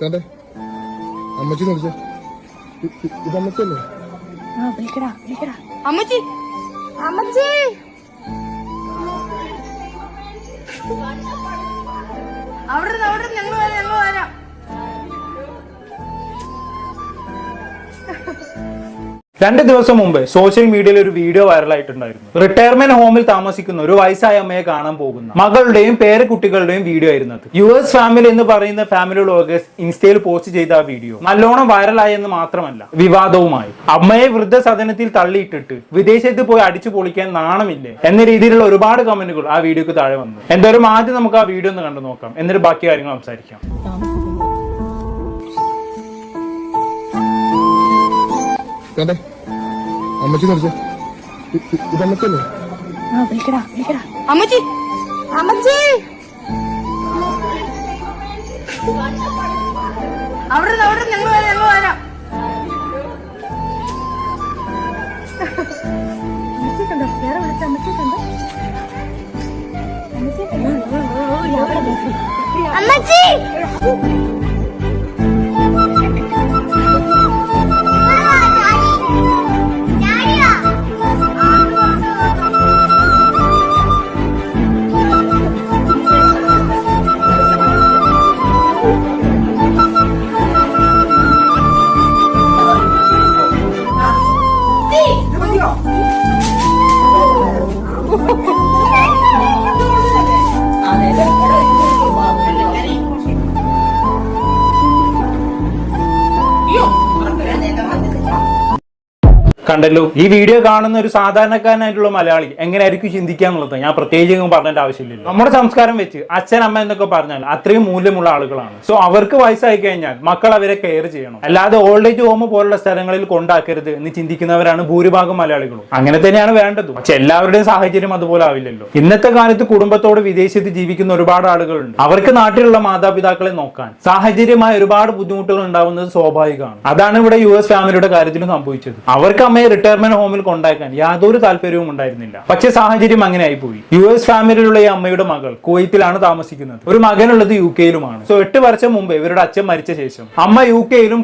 വേണ്ടേ അമ്മച്ചി വിളിച്ചേ. ഇത് അമ്മച്ചല്ലേ ആ വിളിക്കടാ വിളിക്കടാ. അമ്മച്ചി! അമ്മച്ചി! അവിടെ അവിടെ ഞങ്ങൾ വരാം ഞങ്ങൾ വരാം. രണ്ട് ദിവസം മുമ്പ് സോഷ്യൽ മീഡിയയിൽ ഒരു വീഡിയോ വൈറലായിട്ടുണ്ടായിരുന്നു റിട്ടയർമെന്റ് ഹോമിൽ താമസിക്കുന്ന ഒരു വയസ്സായ അമ്മയെ കാണാൻ പോകുന്ന മകളുടെയും പേരക്കുട്ടികളുടെയും വീഡിയോ ആയിരുന്നു അത്. യു എസ് ഫാമിലി എന്ന് പറയുന്ന ഫാമിലി വ്ളോഗേഴ്സ് ഇൻസ്റ്റയിൽ പോസ്റ്റ് ചെയ്ത ആ വീഡിയോ നല്ലോണം വൈറലായി എന്ന് മാത്രമല്ല വിവാദവുമായി. അമ്മയെ വൃദ്ധസദനത്തിൽ തള്ളിയിട്ടിട്ട് വിദേശത്ത് പോയി അടിച്ചു പൊളിക്കാൻ നാണമില്ലേ എന്ന രീതിയിലുള്ള ഒരുപാട് കമന്റുകൾ ആ വീഡിയോക്ക് താഴെ വന്നു. എന്തായാലും ആദ്യം നമുക്ക് ആ വീഡിയോ ഒന്ന് കണ്ടു നോക്കാം. എന്നിട്ട് ബാക്കി കാര്യങ്ങൾ സംസാരിക്കാം. വേണ്ടേ അമ്മച്ചി വിളിച്ചേ ഇത് അമ്മച്ചല്ലേ അമ്മച്ചി! അമ്മച്ചി! അവിടെ അവിടെ ഞങ്ങൾ വരാം ഞങ്ങൾ വരാം. കണ്ടല്ലോ. ഈ വീഡിയോ കാണുന്ന ഒരു സാധാരണക്കാരനായിട്ടുള്ള മലയാളി എങ്ങനെയായിരിക്കും ചിന്തിക്കാന്നുള്ളത് ഞാൻ പ്രത്യേകിച്ച് പറഞ്ഞേണ്ട ആവശ്യമില്ല നമ്മുടെ സംസ്കാരം വെച്ച് അച്ഛൻ അമ്മ എന്നൊക്കെ പറഞ്ഞാൽ അത്രയും മൂല്യമുള്ള ആളുകളാണ്. സോ അവർക്ക് വയസ്സായി കഴിഞ്ഞാൽ മക്കൾ അവരെ കെയർ ചെയ്യണം. അല്ലാതെ ഓൾഡ് ഏജ് ഹോം പോലുള്ള സ്ഥലങ്ങളിൽ കൊണ്ടാക്കരുത് എന്ന് ചിന്തിക്കുന്നവരാണ് ഭൂരിഭാഗം മലയാളികളും. അങ്ങനെ തന്നെയാണ് വേണ്ടത്. പക്ഷെ എല്ലാവരുടെയും സാഹചര്യം അതുപോലെ ആവില്ലല്ലോ. ഇന്നത്തെ കാലത്ത് കുടുംബത്തോട് വിദേശത്ത് ജീവിക്കുന്ന ഒരുപാട് ആളുകളുണ്ട്. അവർക്ക് നാട്ടിലുള്ള മാതാപിതാക്കളെ നോക്കാൻ സാഹചര്യമായ ഒരുപാട് ബുദ്ധിമുട്ടുകൾ ഉണ്ടാവുന്നത് സ്വാഭാവികമാണ്. അതാണ് ഇവിടെ യു എസ് ഫാമിലിയുടെ കാര്യത്തിലും സംഭവിച്ചത്. അവർക്ക് അമ്മയെ റിട്ടയർമെന്റ് ഹോമിൽ കൊണ്ടാക്കാൻ യാതൊരു താല്പര്യവും ഉണ്ടായിരുന്നില്ല. പക്ഷേ സാഹചര്യം അങ്ങനെ ആയിപ്പോയി യു എസ് ഫാമിലിയിലുള്ള ഈ അമ്മയുടെ മകൾ കുവൈത്തിലാണ് താമസിക്കുന്നത്. ഒരു മകനുള്ളത് യു കെയിലുമാണ് സോ എട്ട് വർഷം മുമ്പ് ഇവരുടെ അച്ഛൻ മരിച്ച ശേഷം അമ്മ യു കെയിലും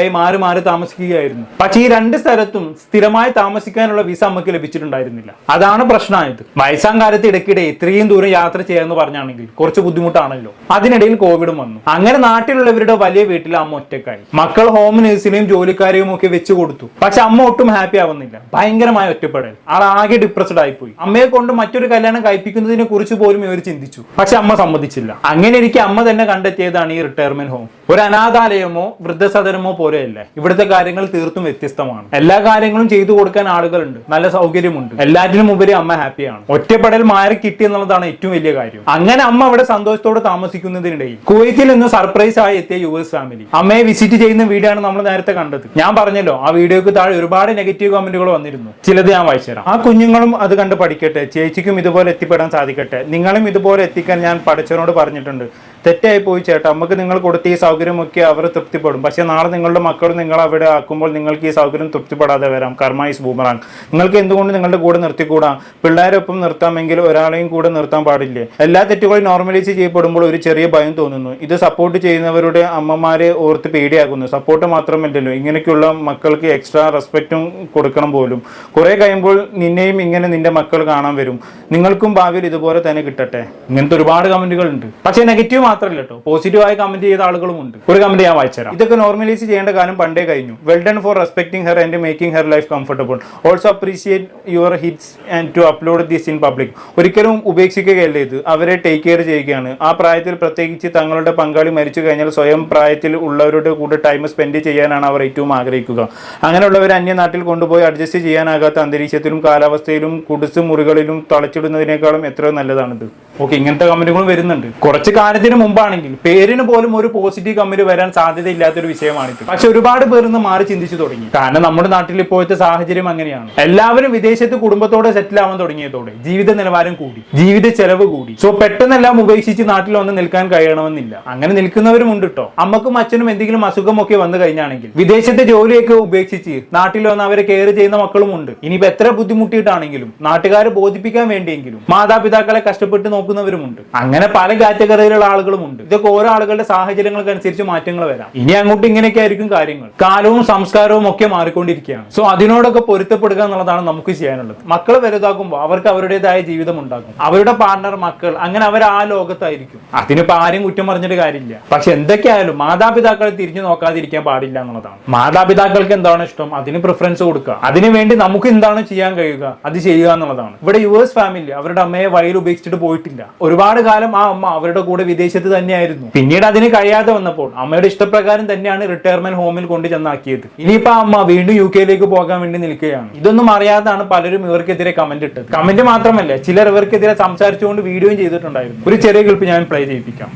ആയി മാറി മാറി താമസിക്കുകയായിരുന്നു. പക്ഷേ ഈ രണ്ട് സ്ഥലത്തും സ്ഥിരമായി താമസിക്കാനുള്ള വിസ അമ്മയ്ക്ക് ലഭിച്ചിട്ടുണ്ടായിരുന്നില്ല. അതാണ് പ്രശ്നമായത്. വയസ്സാം കാലത്ത് ഇടയ്ക്കിടെ ഇത്രയും ദൂരം യാത്ര ചെയ്യാന്ന് പറഞ്ഞാണെങ്കിൽ കുറച്ച് ബുദ്ധിമുട്ടാണല്ലോ. അതിനിടയിൽ കോവിഡും വന്നു. അങ്ങനെ നാട്ടിലുള്ളവരുടെ വലിയ വീട്ടിൽ അമ്മ ഒറ്റക്കായി മക്കൾ ഹോം നേഴ്സിനെയും ജോലിക്കാരെയും ഒക്കെ വെച്ചു കൊടുത്തു. പക്ഷെ അമ്മ ഒട്ടും ഹാപ്പി ആവുന്നില്ല. ഭയങ്കരമായ ഒറ്റപ്പെടൽ. ആൾ ആകെ ഡിപ്രസ്ഡ് ആയിപ്പോയി. അമ്മയെ കൊണ്ട് മറ്റൊരു കല്യാണം കഴിപ്പിക്കുന്നതിനെ കുറിച്ച് പോലും ഇവർ ചിന്തിച്ചു. പക്ഷെ അമ്മ സമ്മതിച്ചില്ല. അങ്ങനെ എനിക്ക് അമ്മ തന്നെ കണ്ടെത്തിയതാണ് ഈ റിട്ടയർമെന്റ് ഹോം ഒരു അനാഥാലയമോ വൃദ്ധസദനമോ പോലെയല്ല. ഇവിടുത്തെ കാര്യങ്ങൾ തീർത്തും വ്യത്യസ്തമാണ്. എല്ലാ കാര്യങ്ങളും ചെയ്തു കൊടുക്കാൻ ആളുകളുണ്ട്. നല്ല സൗകര്യമുണ്ട്. എല്ലാറ്റിനും ഉപരി അമ്മ ഹാപ്പിയാണ്. ഒറ്റപ്പെടൽ മാറി കിട്ടി എന്നുള്ളതാണ് ഏറ്റവും വലിയ കാര്യം. അങ്ങനെ അമ്മ അവിടെ സന്തോഷത്തോടെ താമസിക്കുന്നതിനിടയിൽ കുവൈത്തിൽ നിന്ന് സർപ്രൈസ് ആയി എത്തിയ യു എസ് ഫാമിലി അമ്മയെ വിസിറ്റ് ചെയ്യുന്ന വീഡിയോ നമ്മൾ നേരത്തെ കണ്ടത്. ഞാൻ പറഞ്ഞല്ലോ ആ വീഡിയോക്ക് താഴെ ഒരുപാട് നെഗറ്റീവ് കമന്റുകൾ വന്നിരുന്നു. ചിലത് ഞാൻ വായിച്ചുതരാം. ആ കുഞ്ഞുങ്ങളും അത് കണ്ട് പഠിക്കട്ടെ. ചേച്ചിക്കും ഇതുപോലെ എത്തിപ്പെടാൻ സാധിക്കട്ടെ. നിങ്ങളും ഇതുപോലെ എത്തിക്കാൻ ഞാൻ പഠിച്ചവനോട് പറഞ്ഞിട്ടുണ്ട്. തെറ്റായി പോയി ചേട്ടാ. നമുക്ക് നിങ്ങൾ കൊടുത്ത ഈ സൗകര്യമൊക്കെ അവർ തൃപ്തിപ്പെടും. പക്ഷേ നാളെ നിങ്ങളുടെ മക്കൾ നിങ്ങൾ അവിടെ ആക്കുമ്പോൾ നിങ്ങൾക്ക് ഈ സൗകര്യം തൃപ്തിപ്പെടാതെ വരാം. കർമ്മ ഈസ് ബൂമറാങ്. നിങ്ങൾക്ക് എന്തുകൊണ്ട് നിങ്ങളുടെ കൂടെ നിർത്തിക്കൂടാ? പിള്ളേരൊപ്പം നിർത്താമെങ്കിൽ ഒരാളെയും കൂടെ നിർത്താൻ പാടില്ലേ? എല്ലാ തെറ്റുകളും നോർമലൈസ് ചെയ്യപ്പെടുമ്പോൾ ഒരു ചെറിയ ഭയം തോന്നുന്നു. ഇത് സപ്പോർട്ട് ചെയ്യുന്നവരുടെ അമ്മമാരെ ഓർത്ത് പേടിയാകുന്നു സപ്പോർട്ട് മാത്രമല്ലല്ലോ. ഇങ്ങനെയൊക്കെയുള്ള മക്കൾക്ക് എക്സ്ട്രാ റെസ്പെക്റ്റും കൊടുക്കണം പോലും. കുറേ കഴിയുമ്പോൾ നിന്നെയും ഇങ്ങനെ നിന്റെ മക്കൾ കാണാൻ വരും. നിങ്ങൾക്കും ഭാവിയിൽ ഇതുപോലെ തന്നെ കിട്ടട്ടെ. ഇങ്ങനത്തെ ഒരുപാട് കമന്റുകൾ ഉണ്ട്. പക്ഷേ നെഗറ്റീവ് മാത്രമല്ല കേട്ടോ പോസിറ്റീവായി കമന്റ് ചെയ്ത ആളുകളും ഉണ്ട്. ഒരു കമന്റ് ഞാൻ വായിച്ചുതരാം. ഇതൊക്കെ നോർമലൈസ് ചെയ്യേണ്ട കാലം പണ്ടേ കഴിഞ്ഞു. Well done for respecting her and making her life comfortable also appreciate your hits and to upload this in public ഒരിക്കലും ഉപേക്ഷിക്കുകയല്ല ഇത്. അവരെ ടേക്ക് കെയർ ചെയ്യുകയാണ്. ആ പ്രായത്തിൽ പ്രത്യേകിച്ച് തങ്ങളുടെ പങ്കാളി മരിച്ചു കഴിഞ്ഞാൽ സ്വയം പ്രായത്തിൽ ഉള്ളവരുടെ കൂടെ ടൈം സ്പെൻഡ് ചെയ്യാനാണ് അവർ ഏറ്റവും ആഗ്രഹിക്കുക. അങ്ങനെയുള്ളവർ അന്യനാട്ടിൽ കൊണ്ടുപോയി അഡ്ജസ്റ്റ് ചെയ്യാനാകാത്ത അന്തരീക്ഷത്തിലും കാലാവസ്ഥയിലും കുടിസ് മുറികളിലും തളച്ചിടുന്നതിനേക്കാളും എത്രയോ നല്ലതാണിത്. ഓക്കെ ഇങ്ങനത്തെ കമന്റുകളും വരുന്നുണ്ട്. കുറച്ച് കാലത്തിന് മുമ്പാണെങ്കിൽ പേരിന് പോലും ഒരു പോസിറ്റീവ് കമന്റ് വരാൻ സാധ്യതയില്ലാത്തൊരു വിഷയമാണിത് പക്ഷെ ഒരുപാട് പേർ ഇന്ന് മാറി ചിന്തിച്ചു തുടങ്ങി. കാരണം നമ്മുടെ നാട്ടിൽ ഇപ്പോഴത്തെ സാഹചര്യം അങ്ങനെയാണ്. എല്ലാവരും വിദേശത്ത് കുടുംബത്തോടെ സെറ്റിൽ ആവാൻ തുടങ്ങിയതോടെ ജീവിത നിലവാരം കൂടി ജീവിത ചെലവ് കൂടി. സോ പെട്ടെന്നെല്ലാം ഉപേക്ഷിച്ച് നാട്ടിൽ വന്ന് നിൽക്കാൻ കഴിയണമെന്നില്ല. അങ്ങനെ നിൽക്കുന്നവരും ഉണ്ട് കേട്ടോ അമ്മക്കും അച്ഛനും എന്തെങ്കിലും അസുഖമൊക്കെ വന്നു കഴിഞ്ഞാണെങ്കിൽ വിദേശത്തെ ജോലിയൊക്കെ ഉപേക്ഷിച്ച് നാട്ടിൽ വന്ന് അവരെ കെയർ ചെയ്യുന്ന മക്കളും ഉണ്ട്. ഇനിയിപ്പോ എത്ര ബുദ്ധിമുട്ടിയിട്ടാണെങ്കിലും നാട്ടുകാരെ ബോധിപ്പിക്കാൻ വേണ്ടിയെങ്കിലും മാതാപിതാക്കളെ കഷ്ടപ്പെട്ട് നോക്കുന്നവരുമുണ്ട്. അങ്ങനെ പല കാറ്റഗറിയിലുള്ള ആളുകൾ ആളുകളും ഉണ്ട് ഇതൊക്കെ ഓരോ ആളുകളുടെ സാഹചര്യങ്ങൾക്ക് അനുസരിച്ച് മാറ്റങ്ങൾ വരാം. ഇനി അങ്ങോട്ട് ഇങ്ങനെയൊക്കെ ആയിരിക്കും കാര്യങ്ങൾ. കാലവും സംസ്കാരവും ഒക്കെ മാറിക്കൊണ്ടിരിക്കുകയാണ്. സോ അതിനോടൊക്കെ പൊരുത്തപ്പെടുക എന്നുള്ളതാണ് നമുക്ക് ചെയ്യാനുള്ളത്. മക്കൾ വലുതാകുമ്പോൾ അവർക്ക് അവരുടേതായ ജീവിതം ഉണ്ടാകും അവരുടെ പാർട്ണർ മക്കൾ അങ്ങനെ അവർ ആ ലോകത്തായിരിക്കും. അതിനിപ്പോ ആരും കുറ്റം പറഞ്ഞിട്ട് കാര്യമില്ല. പക്ഷെ എന്തൊക്കെയായാലും മാതാപിതാക്കളെ തിരിഞ്ഞു നോക്കാതിരിക്കാൻ പാടില്ല എന്നുള്ളതാണ്. മാതാപിതാക്കൾക്ക് എന്താണ് ഇഷ്ടം? അതിന് പ്രിഫറൻസ് കൊടുക്കുക. അതിനുവേണ്ടി നമുക്ക് എന്താണ് ചെയ്യാൻ കഴിയുക? അത് ചെയ്യുക എന്നുള്ളതാണ്. ഇവിടെ യുവേഴ്സ് ഫാമിലി അവരുടെ അമ്മയെ വയൽ ഉപേക്ഷിച്ചിട്ട് പോയിട്ടില്ല. ഒരുപാട് കാലം ആ അമ്മ അവരുടെ കൂടെ വിദേശത്ത് തന്നെയായിരുന്നു. പിന്നീട് അതിന് കഴിയാതെ വന്നപ്പോൾ അമ്മയുടെ ഇഷ്ടപ്രകാരം തന്നെയാണ് റിട്ടയർമെന്റ് ഹോമിൽ കൊണ്ട് ചെന്നാക്കിയത്. ഇനിയിപ്പോ അമ്മ വീണ്ടും യു കെയിലേക്ക് പോകാൻ വേണ്ടി നിൽക്കുകയാണ്. ഇതൊന്നും അറിയാതാണ് പലരും ഇവർക്കെതിരെ കമന്റ് ഇട്ടത്. കമന്റ് മാത്രമല്ല ചിലർ ഇവർക്കെതിരെ സംസാരിച്ചുകൊണ്ട് വീഡിയോയും ചെയ്തിട്ടുണ്ടായിരുന്നു. ഒരു ചെറിയ ക്ലിപ്പ് ഞാൻ പ്ലേ ചെയ്യിപ്പിക്കാം.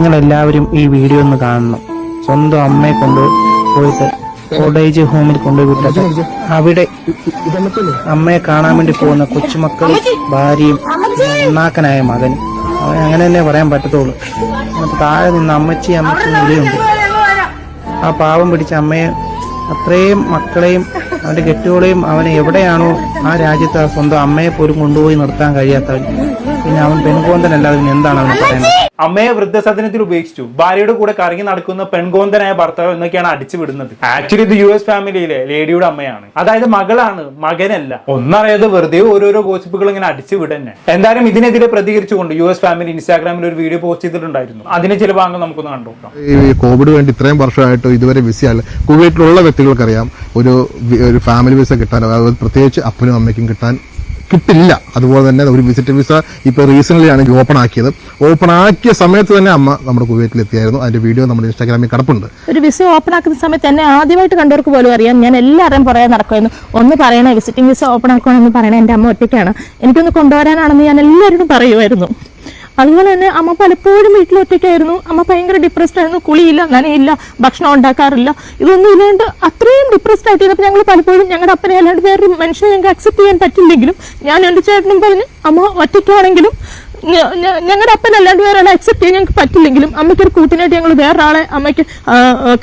നിങ്ങൾ എല്ലാവരും ഈ വീഡിയോ ഒന്ന് കാണണം. സ്വന്തം അമ്മയെ കൊണ്ട് പോയിട്ട് ഓൾഡ് ഏജ് ഹോമിൽ കൊണ്ടുപോയി അവിടെ അമ്മയെ കാണാൻ വേണ്ടി പോകുന്ന കൊച്ചുമക്കളും ഭാര്യയും നന്നാക്കനായ മകൻ അവൻ അങ്ങനെ തന്നെ പറയാൻ പറ്റത്തുള്ളൂ. താഴെ നിന്ന് അമ്മച്ചി അമ്മച്ചി വിളിയുണ്ട്. ആ പാവം പിടിച്ച അമ്മയെ അത്രയും മക്കളെയും അവന്റെ കെട്ടുകളെയും അവനെ എവിടെയാണോ ആ രാജ്യത്ത് സ്വന്തം അമ്മയെ പോലും കൊണ്ടുപോയി നിർത്താൻ കഴിയാത്തവൻ. പിന്നെ അവൻ പെൺകോന്തനല്ല പിന്നെ എന്താണ് അവന് പറയുന്നത്? അമ്മയെ വൃദ്ധസദനത്തിൽ ഉപേക്ഷിച്ചു. ഭാര്യയുടെ കൂടെ കറങ്ങി നടക്കുന്ന പെൺകോന്തനായ ഭർത്താവ് എന്നൊക്കെയാണ് അടിച്ചു വിടുന്നത്. ആക്ച്വലി ഇത് യു എസ് ഫാമിലിയിലെ ലേഡിയുടെ അമ്മയാണ്. അതായത് മകളാണ് മകനല്ല. ഒന്നറിയാതെ വെറുതെ ഓരോരോ ഗോസിപ്പുകൾ ഇങ്ങനെ അടിച്ചു വിടന്നെ. എന്തായാലും ഇതിനെതിരെ പ്രതികരിച്ചുകൊണ്ട് യു എസ് ഫാമിലി ഇൻസ്റ്റാഗ്രാമിൽ ഒരു വീഡിയോ പോസ്റ്റ് ചെയ്തിട്ടുണ്ടായിരുന്നു. അതിന് ചില ഭാഗങ്ങൾ നമുക്കൊന്ന് കണ്ടുനോക്കാം ഈ കോവിഡ് വേണ്ടി ഇത്രയും വർഷമായിട്ട് ഇതുവരെ വിസയല്ല കുവൈറ്റിലുള്ള വ്യക്തികൾക്കറിയാം ഒരു ഒരു ഫാമിലി വിസ കിട്ടാൻ പ്രത്യേകിച്ച് അപ്പനും അമ്മയ്ക്കും കിട്ടാൻ കിട്ടില്ല. അതുപോലെ തന്നെ ഒരു വിസിറ്റ് വിസ ഇപ്പൊ റീസെന്റ് ആണ് ഓപ്പൺ ആക്കിയത്. ഓപ്പൺ ആക്കിയ സമയത്ത് തന്നെ അമ്മ നമ്മുടെ കുവൈറ്റിൽ എത്തിയായിരുന്നു. അതിന്റെ വീഡിയോ നമ്മുടെ ഇൻസ്റ്റാഗ്രാമിൽ കിടപ്പുണ്ട്. ഒരു വിസ ഓപ്പൺ ആക്കുന്ന സമയത്ത് എന്നെ ആദ്യമായിട്ട് കണ്ടവർക്ക് പോലും അറിയാം. ഞാൻ എല്ലാവരും പറയാൻ നടക്കുമായിരുന്നു. ഒന്ന് പറയണേ വിസിറ്റിംഗ് വിസ ഓപ്പൺ ആക്കുകയാണെന്ന് പറയണേ എന്റെ അമ്മ ഒറ്റയ്ക്കാണ്. എനിക്കൊന്ന് കൊണ്ടുവരാനാണെന്ന് ഞാൻ എല്ലാവരോടും പറയുമായിരുന്നു. അതുപോലെ തന്നെ അമ്മ പലപ്പോഴും വീട്ടിൽ ഒറ്റയ്ക്കായിരുന്നു. അമ്മ ഭയങ്കര ഡിപ്രസ്ഡ് ആയിരുന്നു. കുളിയില്ല നനയില്ല ഭക്ഷണം ഉണ്ടാക്കാറില്ല. ഇതൊന്നും ഇല്ലാണ്ട് അത്രയും ഡിപ്രസ്ഡ് ആയിട്ട് ഇരുന്നപ്പോൾ ഞങ്ങൾ പലപ്പോഴും ഞങ്ങളുടെ അപ്പനെ അല്ലാണ്ട് വേറൊരു മനുഷ്യനെ ഞങ്ങൾക്ക് അക്സെപ്റ്റ് ചെയ്യാൻ പറ്റില്ലെങ്കിലും ഞാൻ എന്റെ ചേട്ടനും പറഞ്ഞ് അമ്മ ഒറ്റയ്ക്കാണെങ്കിലും ഞങ്ങളുടെ അപ്പനല്ലാണ്ട് ഒരാളെ അക്സെപ്റ്റ് ചെയ്യാൻ ഞങ്ങൾക്ക് പറ്റില്ലെങ്കിലും അമ്മയ്ക്ക് ഒരു കൂട്ടിനായിട്ട് ഞങ്ങൾ വേറൊരാളെ അമ്മയ്ക്ക്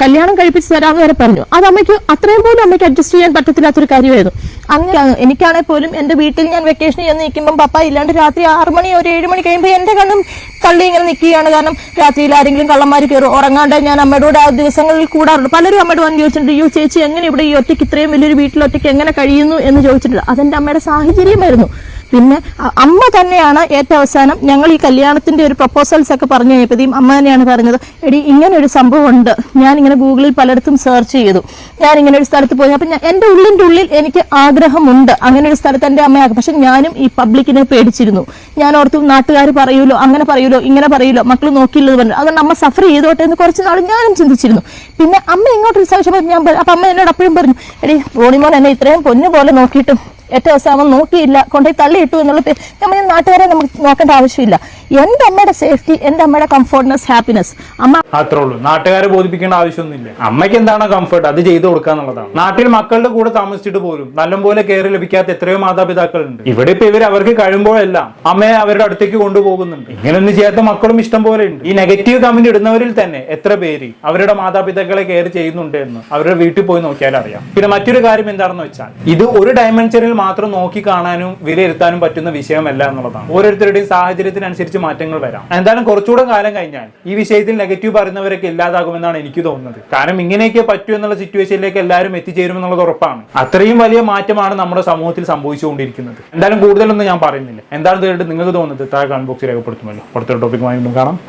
കല്യാണം കഴിപ്പിച്ച് തരാമെന്ന് വരെ പറഞ്ഞു. അത് അമ്മയ്ക്ക് അത്രയും പോലും അമ്മയ്ക്ക് അഡ്ജസ്റ്റ് ചെയ്യാൻ പറ്റത്തില്ലാത്തൊരു കാര്യമായിരുന്നു. അങ്ങനെ എനിക്കാണെങ്കിൽ പോലും എന്റെ വീട്ടിൽ ഞാൻ വെക്കേഷൻ ചെന്ന് നിൽക്കുമ്പോൾ പപ്പ ഇല്ലാണ്ട് രാത്രി ആറ് മണി ഒരു ഏഴ് മണി കഴിയുമ്പോൾ എന്റെ കണ്ണും തള്ളി ഇങ്ങനെ നിൽക്കുകയാണ് കാരണം രാത്രിയിൽ ആരെങ്കിലും കള്ളന്മാർ കയറും ഉറങ്ങാണ്ട് ഞാൻ അമ്മയുടെ കൂടെ ആ ദിവസങ്ങളിൽ കൂടാറുണ്ട്. പലരും അമ്മയുടെ വന്ന് ചോദിച്ചിട്ടുണ്ട് യു ചേച്ചി എങ്ങനെ ഇവിടെ ഈ ഒറ്റയ്ക്ക് ഇത്രയും വലിയൊരു വീട്ടിൽ ഒറ്റയ്ക്ക് എങ്ങനെ കഴിയുന്നു? എന്ന് ചോദിച്ചിട്ടുണ്ട്. അതെന്റെ അമ്മയുടെ സാഹചര്യമായിരുന്നു. പിന്നെ അമ്മ തന്നെയാണ് ഏറ്റവും അവസാനം ഞങ്ങൾ ഈ കല്യാണത്തിന്റെ ഒരു പ്രപ്പോസൽസ് ഒക്കെ പറഞ്ഞു കഴിഞ്ഞപ്പോഴത്തേക്കും അമ്മ തന്നെയാണ് പറഞ്ഞത് എടി ഇങ്ങനെ ഒരു സംഭവം ഉണ്ട് ഞാൻ ഇങ്ങനെ ഗൂഗിളിൽ പലയിടത്തും സെർച്ച് ചെയ്തു. ഞാൻ ഇങ്ങനെ ഒരു സ്ഥലത്ത് പോയി. അപ്പം എന്റെ ഉള്ളിന്റെ ഉള്ളിൽ എനിക്ക് ആഗ്രഹമുണ്ട് അങ്ങനെ ഒരു സ്ഥലത്ത് എന്റെ അമ്മയാക്കും പക്ഷെ ഞാനും ഈ പബ്ലിക്കിനെ പേടിച്ചിരുന്നു. ഞാൻ ഓർത്തു നാട്ടുകാർ പറയൂലോ അങ്ങനെ പറയൂലോ ഇങ്ങനെ പറയൂലോ മക്കൾ നോക്കിയില്ലെന്ന് പറഞ്ഞു. അതുകൊണ്ട് അമ്മ സഫർ ചെയ്തോട്ടെ എന്ന് കുറച്ച് നാൾ ഞാനും ചിന്തിച്ചിരുന്നു. പിന്നെ അമ്മ ഇങ്ങോട്ടൊരു സാക്ഷ്യം ഞാൻ അപ്പം അമ്മ എന്നോട് അപ്പോഴും പറഞ്ഞു എടി റോണിമോൻ എന്നെ ഇത്രയും പൊന്നു പോലെ നോക്കിയിട്ടും ഏറ്റവും അവസാനം നോക്കിയില്ല കൊണ്ടുപോയി തള്ളിയിട്ടു എന്നുള്ള നമ്മൾ നാട്ടുകാരെ നമുക്ക് നോക്കേണ്ട ആവശ്യമില്ല. എന്റെ അമ്മയുടെ സേഫ്റ്റി എന്റെ അമ്മയുടെ കംഫോർട്ട്നെസ് ഹാപ്പിനെസ് അമ്മ അത്രേ ഉള്ളൂ. നാട്ടുകാരെ ബോധിപ്പിക്കേണ്ട ആവശ്യമൊന്നുമില്ല. അമ്മയ്ക്ക് എന്താണ് കംഫർട്ട് അത് ചെയ്തു കൊടുക്കുക എന്നുള്ളതാണ്. നാട്ടിൽ മക്കളുടെ കൂടെ താമസിച്ചിട്ട് പോലും നല്ലപോലെ കെയർ ലഭിക്കാത്ത എത്രയോ മാതാപിതാക്കളുണ്ട്. ഇവിടെ ഇപ്പൊ ഇവർ അവർക്ക് കഴിയുമ്പോഴെല്ലാം അമ്മയെ അവരുടെ അടുത്തേക്ക് കൊണ്ടുപോകുന്നുണ്ട്. ഇങ്ങനെയൊന്നും ചെയ്യാത്ത മക്കളും ഇഷ്ടം പോലെ ഉണ്ട്. ഈ നെഗറ്റീവ് കമന്റ് ഇടുന്നവരിൽ തന്നെ എത്ര പേര് അവരുടെ മാതാപിതാക്കളെ കെയർ ചെയ്യുന്നുണ്ട് എന്ന് അവരുടെ വീട്ടിൽ പോയി നോക്കിയാൽ അറിയാം. പിന്നെ മറ്റൊരു കാര്യം എന്താണെന്ന് വെച്ചാൽ ഇത് ഒരു ഡയമെൻഷനിൽ മാത്രം നോക്കി കാണാനും വിലയിരുത്താനും പറ്റുന്ന വിഷയമല്ല എന്നുള്ളതാണ്. ഓരോരുത്തരുടെയും സാഹചര്യത്തിനനുസരിച്ച് മാറ്റങ്ങൾ വരാം. എന്തായാലും കുറച്ചുകൂടെ കാലം കഴിഞ്ഞാൽ ഈ വിഷയത്തിൽ നെഗറ്റീവ് പറയുന്നവരൊക്കെ ഇല്ലാതാകുമെന്നാണ് എനിക്ക് തോന്നുന്നത്. കാരണം ഇങ്ങനെയൊക്കെ പറ്റൂ എന്നുള്ള സിറ്റുവേഷനിലേക്ക് എല്ലാവരും എത്തിച്ചേരുമെന്നുള്ളത് ഉറപ്പാണ്. അത്രയും വലിയ മാറ്റമാണ് നമ്മുടെ സമൂഹത്തിൽ സംഭവിച്ചുകൊണ്ടിരിക്കുന്നത്. എന്തായാലും കൂടുതലൊന്നും ഞാൻ പറയുന്നില്ല. എന്താണ് നിങ്ങൾക്ക് തോന്നുന്നത്? താഴെ കമന്റ് ബോക്സിൽ രേഖപ്പെടുത്തുമല്ലോ. അടുത്തൊരു ടോപ്പിക്കുമായി കാണാം.